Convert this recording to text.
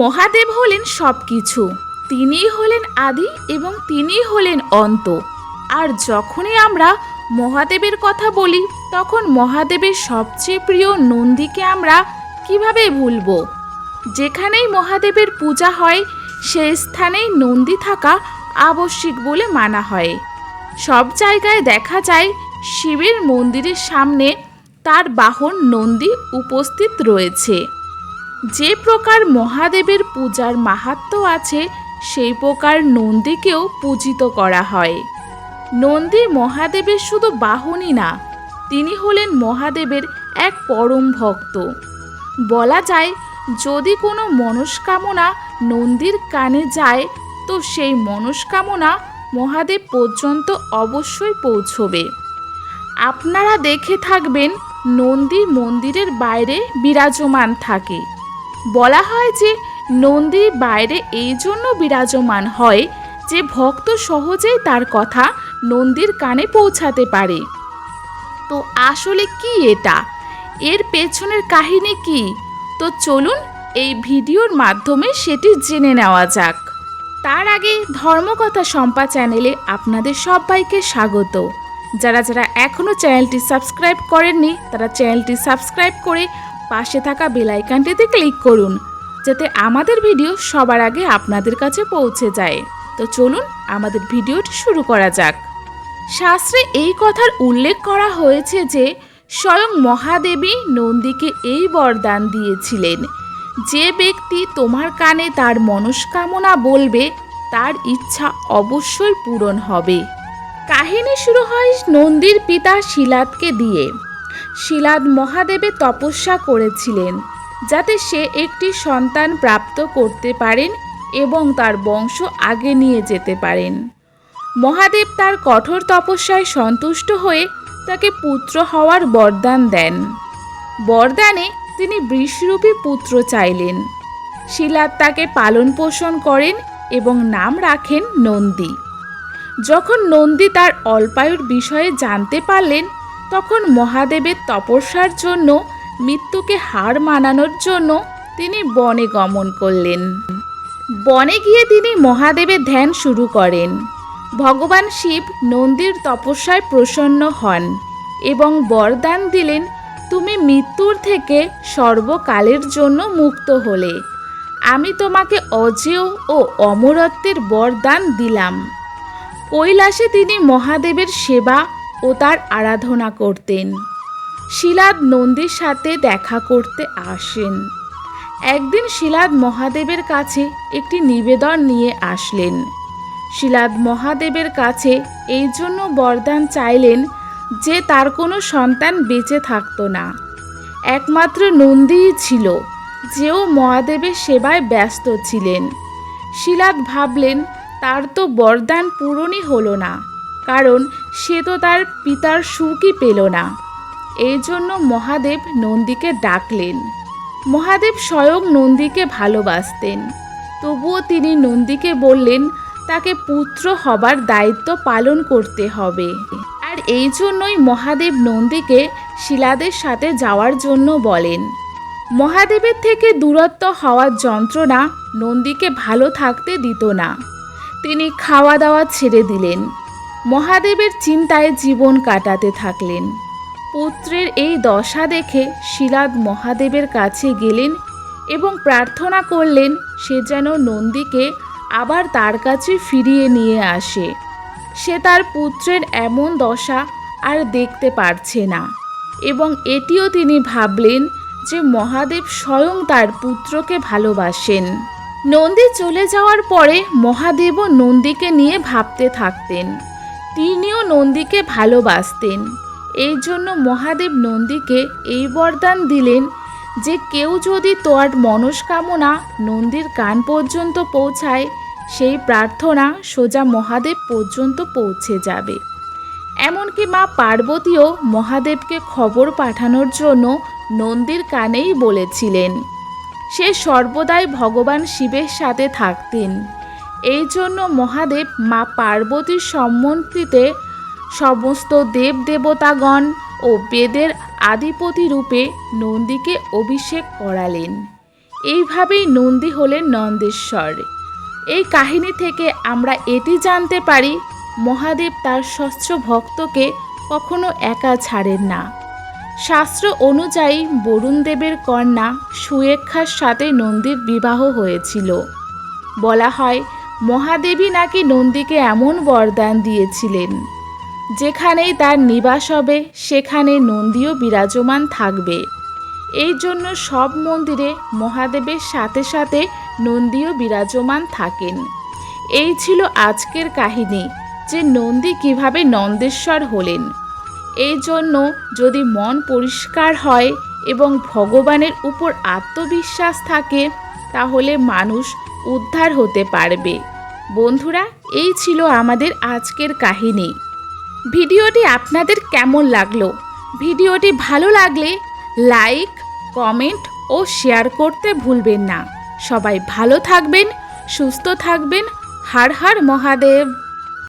মহাদেব হলেন সব কিছু তিনিই হলেন আদি এবং তিনিই হলেন অন্ত। আর যখনই আমরা মহাদেবের কথা বলি, তখন মহাদেবের সবচেয়ে প্রিয় নন্দীকে আমরা কীভাবে ভুলব? যেখানেই মহাদেবের পূজা হয় সেই স্থানেই নন্দী থাকা আবশ্যিক বলে মানা হয়। সব জায়গায় দেখা যায়, শিবের মন্দিরের সামনে তার বাহন নন্দী উপস্থিত রয়েছে। যে প্রকার মহাদেবের পূজার মাহাত্ম্য আছে, সেই প্রকার নন্দীকেও পূজিত করা হয়। নন্দী মহাদেবের শুধু বাহনই না, তিনি হলেন মহাদেবের এক পরম ভক্ত। বলা যায়, যদি কোনো মনস্কামনা নন্দীর কানে যায়, তো সেই মনস্কামনা মহাদেব পর্যন্ত অবশ্যই পৌঁছবে। আপনারা দেখে থাকবেন নন্দী মন্দিরের বাইরে বিরাজমান থাকে। বলা হয় যে নন্দী বাইরে এই জন্য বিরাজমান হয় যে ভক্ত সহজেই তার কথা নন্দীর কানে পৌঁছাতে পারে। তো আসলে কি এটা? এর পেছনের কাহিনী কি? তো চলুন এই ভিডিওর মাধ্যমে সেটি জেনে নেওয়া যাক। তার আগে ধর্মকথা সম্পা চ্যানেলে আপনাদের সবাইকে স্বাগত। যারা যারা এখনও চ্যানেলটি সাবস্ক্রাইব করেননি, তারা চ্যানেলটি সাবস্ক্রাইব করে পাশে থাকা বেলাইকানটিতে ক্লিক করুন, যাতে আমাদের ভিডিও সবার আগে আপনাদের কাছে পৌঁছে যায়। তো চলুন আমাদের ভিডিওটি শুরু করা যাক। শাস্ত্রে এই কথার উল্লেখ করা হয়েছে যে, স্বয়ং মহাদেবী নন্দীকে এই বরদান দিয়েছিলেন। যে ব্যক্তি তোমার কানে তার মনস্কামনা বলবে, তার ইচ্ছা অবশ্যই পূরণ হবে। কাহিনী শুরু হয় নন্দীর পিতা শিলাদকে দিয়ে। শিলাদ মহাদেবে তপস্যা করেছিলেন, যাতে সে একটি সন্তান প্রাপ্ত করতে পারেন এবং তার বংশ আগে নিয়ে যেতে পারেন। মহাদেব তার কঠোর তপস্যায় সন্তুষ্ট হয়ে তাকে পুত্র হওয়ার বরদান দেন। বরদানে তিনি বৃষরূপী পুত্র চাইলেন। শিলাদ তাকে পালন পোষণ করেন এবং নাম রাখেন নন্দী। যখন নন্দী তার অল্পায়ুর বিষয়ে জানতে পারলেন তখন মহাদেবের তপস্যার জন্য, মৃত্যুকে হার মানানোর জন্য তিনি বনে গমন করলেন। বনে গিয়ে তিনি মহাদেবের ধ্যান শুরু করেন। ভগবান শিব নন্দীর তপস্যায় প্রসন্ন হন এবং বরদান দিলেন, তুমি মৃত্যুর থেকে সর্বকালের জন্য মুক্ত হলে। আমি তোমাকে অজেয় ও অমরত্বের বরদান দিলাম। কৈলাসে তিনি মহাদেবের সেবা ও তার আরাধনা করতেন। শিলাদ নন্দীর সাথে দেখা করতে আসেন। একদিন শিলাদ মহাদেবের কাছে একটি নিবেদন নিয়ে আসলেন। শিলাদ মহাদেবের কাছে এই জন্য বরদান চাইলেন যে তার কোনো সন্তান বেঁচে থাকতো না। একমাত্র নন্দীই ছিল, যেও মহাদেবের সেবায় ব্যস্ত ছিলেন। শিলাদ ভাবলেন, তার তো বরদান পূরণই হলো না। কারণ সে তো তার পিতার সুখই পেল না। এই জন্য মহাদেব নন্দীকে ডাকলেন। মহাদেব স্বয়ং নন্দীকে ভালোবাসতেন। তবুও তিনি নন্দীকে বললেন, তাকে পুত্র হবার দায়িত্ব পালন করতে হবে। আর এই জন্যই মহাদেব নন্দীকে শিলাদের সাথে যাওয়ার জন্য বলেন। মহাদেবের থেকে দূরত্ব হওয়ার যন্ত্রণা নন্দীকে ভালো থাকতে দিত না। তিনি খাওয়া দাওয়া ছেড়ে দিলেন। মহাদেবের চিন্তায় জীবন কাটাতে থাকলেন। পুত্রের এই দশা দেখে শিলাদ মহাদেবের কাছে গেলেন এবং প্রার্থনা করলেন সে যেন নন্দীকে আবার তার কাছে ফিরিয়ে নিয়ে আসে। সে তার পুত্রের এমন দশা আর দেখতে পারছে না এবং এটিও তিনি ভাবলেন যে মহাদেব স্বয়ং তার পুত্রকে ভালোবাসেন। নন্দী চলে যাওয়ার পরে মহাদেবও নন্দীকে নিয়ে ভাবতে থাকতেন। তিনিও নন্দীকে ভালোবাসতেন। এই জন্য মহাদেব নন্দীকে এই বরদান দিলেন যে কেউ যদি তোর মনস্কামনা নন্দীর কান পর্যন্ত পৌঁছায়, সেই প্রার্থনা সোজা মহাদেব পর্যন্ত পৌঁছে যাবে। এমনকি মা পার্বতীও মহাদেবকে খবর পাঠানোর জন্য নন্দীর কানেই বলেছিলেন। সে সর্বদাই ভগবান শিবের সাথে থাকতেন। এই জন্য মহাদেব মা পার্বতীর সম্মতিতে সমস্ত দেব দেবতাগণ ও বেদের আধিপতি রূপে নন্দীকে অভিষেক করালেন। এইভাবেই নন্দী হলেন নন্দেশ্বর। এই কাহিনী থেকে আমরা এটি জানতে পারি, মহাদেব তার স্বচ্ছ ভক্তকে কখনো একা ছাড়েন না। শাস্ত্র অনুযায়ী বরুণ দেবের কন্যা সুয়েক্ষার সাথে নন্দীর বিবাহ হয়েছিল। বলা হয় মহাদেবী নাকি নন্দীকে এমন বরদান দিয়েছিলেন? যেখানেই তার নিবাস হবে, সেখানে নন্দীও বিরাজমান থাকবে। এই জন্য সব মন্দিরে মহাদেবের সাথে সাথে নন্দীও বিরাজমান থাকেন। এই ছিল আজকের কাহিনী, যে নন্দী কীভাবে নন্দেশ্বর হলেন। এই জন্য যদি মন পরিষ্কার হয় এবং ভগবানের উপর আত্মবিশ্বাস থাকে, তাহলে মানুষ উদ্ধার হতে পারবে। বন্ধুরা, এই ছিল আমাদের আজকের কাহিনী। ভিডিওটি আপনাদের কেমন লাগল? ভিডিওটি ভালো লাগলে লাইক, কমেন্ট ও শেয়ার করতে ভুলবেন না। সবাই ভালো থাকবেন, সুস্থ থাকবেন। হাড় হার মহাদেব।